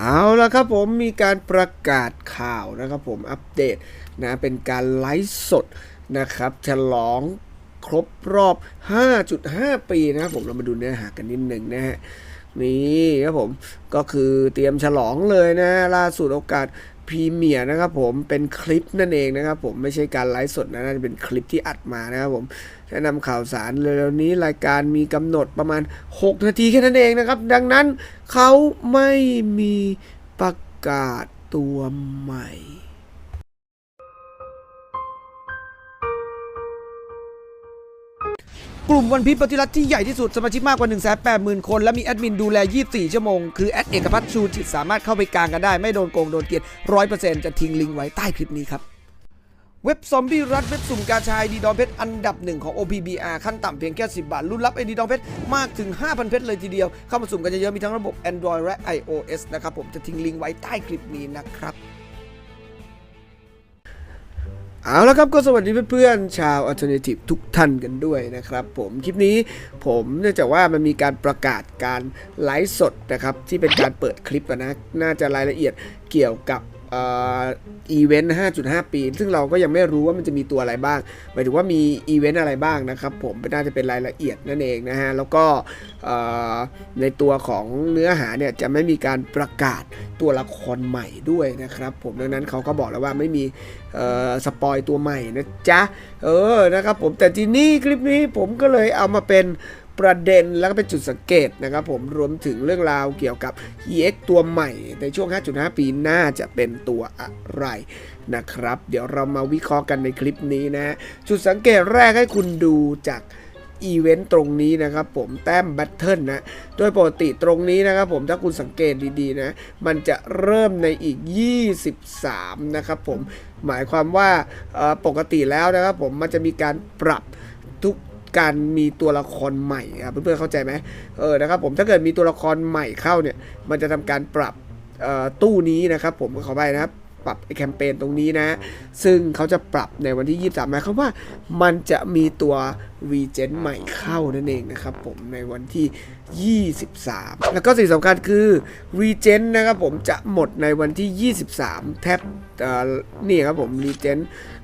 เอาละครับผมมีการประกาศข่าวนะครับผมอัปเดตนะเป็นการไลฟ์สดนะครับฉลองครบรอบ 5.5 ปีนะครับผมเรามาดูเนื้อหากันนิดหนึ่งนะฮะ นี่ครับผมก็คือเตรียมฉลองเลยนะล่าสุดโอกาสพรีเมียร์นะครับผมเป็นคลิปนั่นเองนะครับผมไม่ใช่การไลฟ์สดนะน่าจะเป็นคลิปที่อัดมานะครับผมแนะนำข่าวสารเร็วๆนี้รายการมีกำหนดประมาณ 6 นาทีแค่นั้นเองนะครับ ดังนั้นเขาไม่มีประกาศตัวใหม่ กลุ่มวันพีชปฏิรัติที่ใหญ่ที่สุดสมาชิกมากกว่า 1 8 0 0 0 0 คน และมีแอดมินดูแล 24 ชั่วโมง คือแอดเอกพัฒน์ชูจิตสามารถเข้าไปกลางกันได้ ไม่โดนโกงโดนเกลียด100%จะทิ้งลิงก์ไว้ใต้คลิปนี้ครับ เว็บซอมบี้รัฐเว็บสุ่มกาชายดีดอเพชรอันดับหนึ่งของ OPBR ขั้นต่ำเพียงแค่ 10 บาทรุ่นรับไอดีดอเพชรมากถึง 5,000 เพชรเลยทีเดียวเข้ามาสุ่มกันเยอะๆมีทั้งระบบ Android และ iOS นะครับผมจะทิ้งลิงก์ไว้ใต้คลิปนี้นะครับ เอาละครับก็สวัสดีเพื่อนๆชาว Alternative ทุกท่านกันด้วยนะครับ ผมคลิปนี้ผมเนื่องจากว่ามันมีการประกาศการไลฟ์สดนะครับ ที่เป็นการเปิดคลิปนะ น่าจะรายละเอียดเกี่ยวกับ อีเวนต์ 5.5 ปี ซึ่งเราก็ยังไม่รู้ว่ามันจะมีตัวอะไรบ้าง หมายถึงว่ามีอีเวนต์อะไรบ้างนะครับผมน่าจะเป็นรายละเอียดนั่นเองนะฮะ แล้วก็ในตัวของเนื้อหาเนี่ยจะไม่มีการประกาศตัวละครใหม่ด้วยนะครับผม ดังนั้นเขาก็บอกแล้วว่าไม่มีสปอยตัวใหม่นะจ๊ะ เออ นะครับผม แต่ทีนี้คลิปนี้ผมก็เลยเอามาเป็น ประเด็นแล้วก็เป็นจุดสังเกตนะครับผมรวมถึงเรื่องราวเกี่ยวกับ EX ตัวใหม่ในช่วง 5.5 ปีน่าจะเป็นตัวอะไรนะครับ เดี๋ยวเรามาวิเคราะห์กันในคลิปนี้นะ จุดสังเกตแรกให้คุณดูจากอีเวนต์ตรงนี้นะครับผมแต้มแบทเทิลนะโดยปกติตรงนี้นะครับผมถ้าคุณสังเกตดีๆนะ มันจะเริ่มในอีก 23 นะครับผมหมายความว่าปกติแล้วนะครับผมมันจะมีการปรับทุก การมีตัวละครใหม่ครับเพื่อนๆเข้าใจไหมเออนะครับผมถ้าเกิดมีตัวละครใหม่เข้าเนี่ย มันจะทำการปรับตู้นี้นะครับ ผมขอไปนะครับปรับแคมเปญตรงนี้นะ ซึ่งเขาจะปรับในวันที่ 23หมายความว่ามันจะมีตัวรีเจนใหม่เข้านั่นเองนะครับผมในวันที่ 23 แล้วก็สิ่งสำคัญคือรีเจนนะครับผมจะหมดในวันที่ 23 แทบเนี่ครับผมรีเจน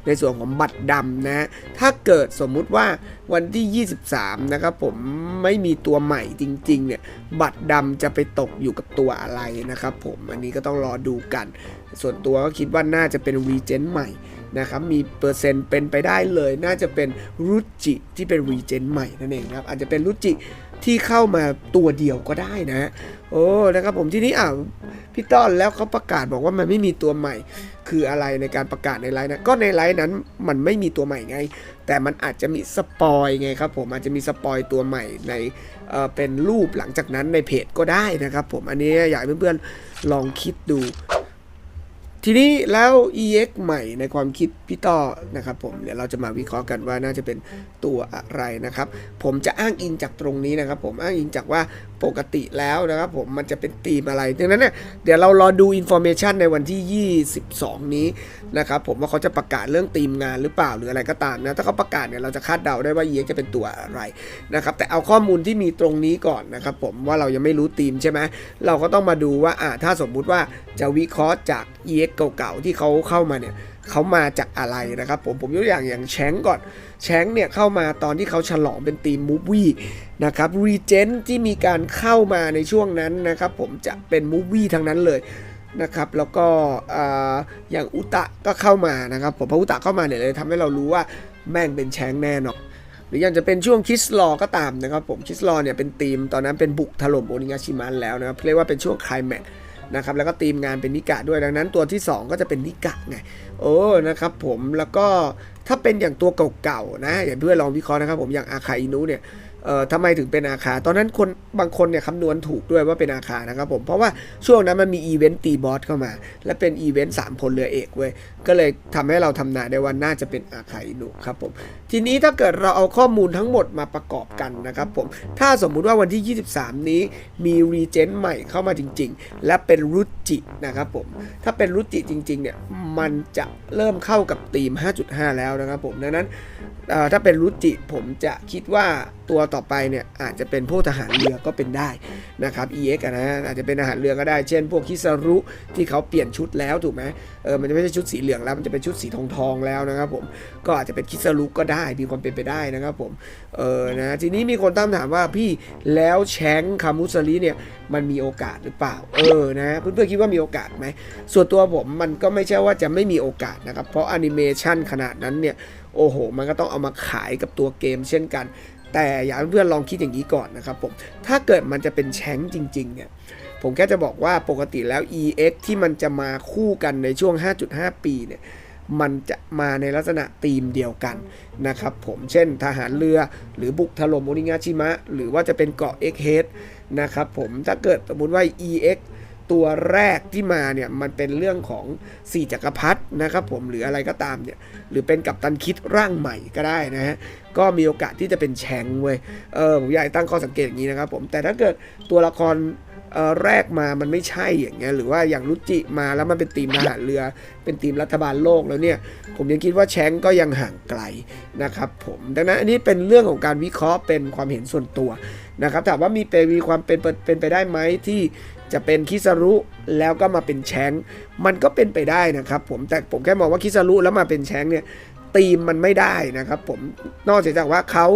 ในส่วนของบัตรดำนะ ถ้าเกิดสมมุติว่าวันที่ 23 นะครับผมไม่มีตัวใหม่จริงๆ เนี่ย บัตรดำจะไปตกอยู่กับตัวอะไรนะครับผม อันนี้ก็ต้องรอดูกัน ส่วนตัวก็คิดว่าน่าจะเป็นรีเจนใหม่ นะครับมีเปอร์เซ็นต์เป็นไปได้เลย น่าจะเป็นรุจิที่เป็นรีเจนใหม่นั่นเองนะครับ อาจจะเป็นรุจิที่เข้ามาตัวเดียวก็ได้นะ โอ้นะครับผมที่นี้อ่าพี่ต้อนแล้วเขาประกาศบอกว่ามันไม่มีตัวใหม่ คืออะไรในการประกาศในไลน์นะก็ในไลน์นั้นมันไม่มีตัวใหม่ไง แต่มันอาจจะมีสปอยไงครับผมอาจจะมีสปอยตัวใหม่ในเอ่อเป็นรูปหลังจากนั้นในเพจก็ได้นะครับผมอันนี้อยากให้เพื่อนๆลองคิดดู ทีนี้แล้ว EX ใหม่ในความคิดพี่ต่อนะครับผมเดี๋ยวเราจะมาวิเคราะห์กันว่าน่าจะเป็นตัวอะไรนะครับ ผมจะอ้างอิงจากตรงนี้นะครับ ผมอ้างอิงจากว่าปกติแล้วนะครับ ผมมันจะเป็นธีมอะไรดังนั้นเนี่ยเดี๋ยวเรารอดูอินโฟเมชันในวันที่ 22 นี้นะครับผมว่าเขาจะประกาศเรื่องธีมงานหรือเปล่าหรืออะไรก็ตามนะถ้าเขาประกาศเนี่ยเราจะคาดเดาได้ว่า EX จะเป็นตัวอะไรนะครับแต่เอาข้อมูลที่มีตรงนี้ก่อนนะครับ ผมว่าเรายังไม่รู้ธีมใช่ไหมเราก็ต้องมาดูว่าอ่าถ้าสมมุติว่าจะวิเคราะห์จาก EX เก่าๆที่เขาเข้ามาเนี่ยเขามาจากอะไรนะครับผมผมยกตัวอย่างอย่างแชงก่อนแชงเนี่ยเข้ามาตอนที่เขาฉลองเป็นธีมมูฟวี่นะครับรีเจนที่มีการเข้ามาในช่วงนั้นนะครับผมจะเป็นมูฟวี่ทั้งนั้นเลยนะครับแล้วก็ออย่างอุตะก็เข้ามานะครับผมพออุตะเข้ามาเนี่ยเลยทำให้เรารู้ว่าแม่งเป็นแชงแน่นอนหรืออย่างจะเป็นช่วงคิสลอก็ตามนะครับผมคิสลอเนี่ยเป็นทีมตอนนั้นเป็นบุกถล่มโอนิงาชิมันแล้วนะครับเรียกว่าเป็นช่วงคลายแม็ก นะครับแล้วก็ทีมงานเป็นนิกะด้วยดังนั้นตัวที่ 2 ก็จะเป็นนิกะไงโอ้นะครับผมแล้วก็ถ้าเป็นอย่างตัวเก่าๆนะอย่างเพื่อนลองวิเคราะห์นะครับผมอย่างอาคาอินุเนี่ย เอ่อทำไมถึงเป็นอาคา ตอนนั้นคนบางคนเนี่ยคำนวณถูกด้วยว่าเป็นอาคานะครับผม เพราะว่าช่วงนั้นมันมีอีเวนต์ตีบอสเข้ามา และเป็นอีเวนต์สามพลเรือเอกเว้ย ก็เลยทำให้เราทำนายได้ว่าน่าจะเป็นอาคาอินุครับผม ทีนี้ถ้าเกิดเราเอาข้อมูลทั้งหมดมาประกอบกันนะครับผม ถ้าสมมุติว่าวันที่ 23 นี้มีรีเจนต์ใหม่เข้ามาจริง ๆ และเป็นรุจินะครับผม ถ้าเป็นรุจิจริงๆเนี่ยมันจะเริ่มเข้ากับธีม 5.5 แล้วนะครับผม ดังนั้นเอ่อถ้าเป็นรุจิผมจะคิดว่า ตัวต่อไปเนี่ยอาจจะเป็นพวกทหารเรือก็เป็นได้นะครับ EX อะนะอาจจะเป็นทหารเรือก็ได้ เช่น พวกคิสรุที่เขาเปลี่ยนชุดแล้วถูกไหมเออมันจะไม่ใช่ชุดสีเหลืองแล้วมันจะเป็นชุดสีทองทองแล้วนะครับผมก็อาจจะเป็นคิสรุก็ได้มีความเป็นไปได้นะครับผมเออนะทีนี้มีคนตั้งถามว่าพี่แล้วแชงคามุสลีเนี่ยมันมีโอกาสหรือเปล่า เออนะเพื่อนๆคิดว่ามีโอกาสไหมส่วนตัวผมมันก็ไม่ใช่ว่าจะไม่มีโอกาสนะครับเพราะแอนิเมชันขนาดนั้นเนี่ยโอ้โห มันก็ต้องเอามาขายกับตัวเกมเช่นกัน แต่อยากให้เพื่อนลองคิดอย่างนี้ก่อนนะครับผม ถ้าเกิดมันจะเป็นแชงจริงๆเนี่ย ผมแค่จะบอกว่าปกติแล้ว EX ที่มันจะมาคู่กันในช่วง 5.5 ปีเนี่ย มันจะมาในลักษณะธีมเดียวกันนะครับผม เช่นทหารเรือหรือบุกถล่มโอนิงาชิมะ หรือว่าจะเป็นเกาะ X Head นะครับผม ถ้าเกิดสมมติว่า EX ตัวแรกที่มาเนี่ยมันเป็นเรื่องของ4จักรพรรดินะครับผมหรืออะไรก็ตามเนี่ยหรือเป็นกัปตันคิดร่างใหม่ก็ได้นะฮะก็มีโอกาสที่จะเป็นแชงเว้ยเออผมอยากตั้งข้อสังเกตอย่างนี้นะครับผมแต่ถ้าเกิดตัวละครแรกมามันไม่ใช่อย่างเงี้ยหรือว่าอย่างรุจิมาแล้วมันเป็นทีมทหารเรือ เป็นทีมรัฐบาลโลกแล้วเนี่ย ผมยังคิดว่าแชงก็ยังห่างไกลนะครับผมดังนั้นอันนี้เป็นเรื่องของการวิเคราะห์เป็นความเห็นส่วนตัวนะครับถามว่ามีเป็นมีความเป็นเป็นไปได้ไหมที่ จะเป็นคิสรุแล้วก็มาเป็นแชงมันก็เป็นไปได้นะครับผมแต่ผมแค่มองว่าคิสรุแล้วมาเป็นแชงเนี่ยตีมมันไม่ได้นะครับผมนอกจากว่าเขา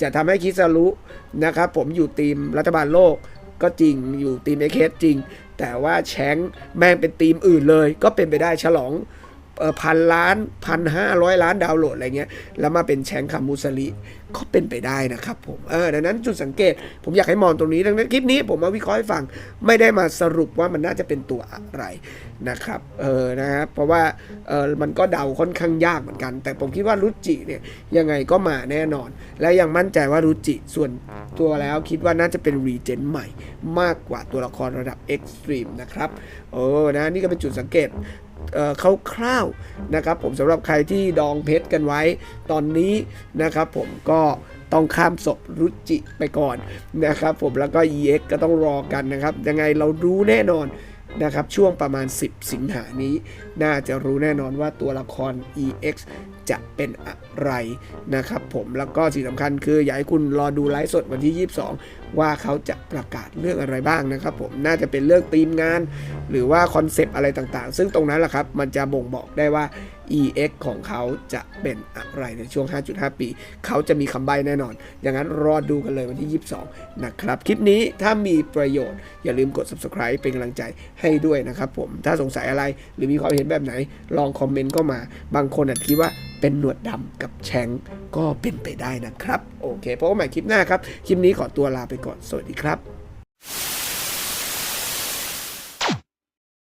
จะทำให้คิสรุนะครับผมอยู่ทีมรัฐบาลโลกก็จริงอยู่ทีมเอเคสจริง แต่ว่าแชงแม่งเป็นทีมอื่นเลย ก็เป็นไปได้ฉลองพันล้านพันห้าร้อยล้านดาวน์โหลดอะไรเงี้ยแล้วมาเป็นแชงค์คามูสลี ก็เป็นไปได้นะครับผมเออดังนั้นจุดสังเกต ผมอยากให้มองตรงนี้ดังนั้นคลิปนี้ผมมาวิเคราะห์ให้ฟังไม่ได้มาสรุปว่ามันน่าจะเป็นตัวอะไรนะครับเออนะครับเพราะว่าเออมันก็เดาค่อนข้างยากเหมือนกัน แต่ผมคิดว่ารุจิเนี่ยยังไงก็มาแน่นอน และยังมั่นใจว่ารุจิส่วนตัวแล้วคิดว่าน่าจะเป็นรีเจนใหม่ มากกว่าตัวละครระดับเอ็กซ์ตรีมนะครับเออนะนี่ก็เป็นจุดสังเกตเอ่อคร่าวๆนะครับผมสำหรับใครที่ดองเพชรกันไว้ตอนนี้นะครับผมก็ต้องข้ามศพรุจิไปก่อนนะครับ ผมแล้วก็ EX ก็ต้องรอกันนะครับ ยังไงเรารู้แน่นอนนะครับ ช่วงประมาณ 10 สิงหานี้ น่าจะรู้แน่นอนว่าตัวละคร EX จะเป็นอะไรนะครับผมแล้วก็สิ่งสำคัญคืออยากให้คุณรอดูไลฟ์สดวันที่ 22 ว่าเขาจะประกาศเรื่องอะไรบ้างนะครับผมน่าจะเป็นเรื่องทีมงาน หรือว่าคอนเซปต์อะไรต่างๆ ซึ่งตรงนั้นแหละครับ มันจะบ่งบอกได้ว่า EX ของเขาจะเป็นอะไรในช่วง 5.5 ปี เขาจะมีคำใบ้แน่นอน อย่างนั้นรอดูกันเลยวันที่ 22 นะครับ คลิปนี้ถ้ามีประโยชน์ อย่าลืมกด subscribe เป็นกำลังใจให้ด้วยนะครับผม ถ้าสงสัยอะไรหรือมีความเห็นแบบไหน ลองคอมเมนต์เข้ามา บางคนอาจคิดว่าเป็นหนวดดำกับแชงก์ก็เป็นไปได้นะครับ โอเคพบกันใหม่คลิปหน้าครับ คลิปนี้ขอตัวลาไปก่อน สวัสดีครับ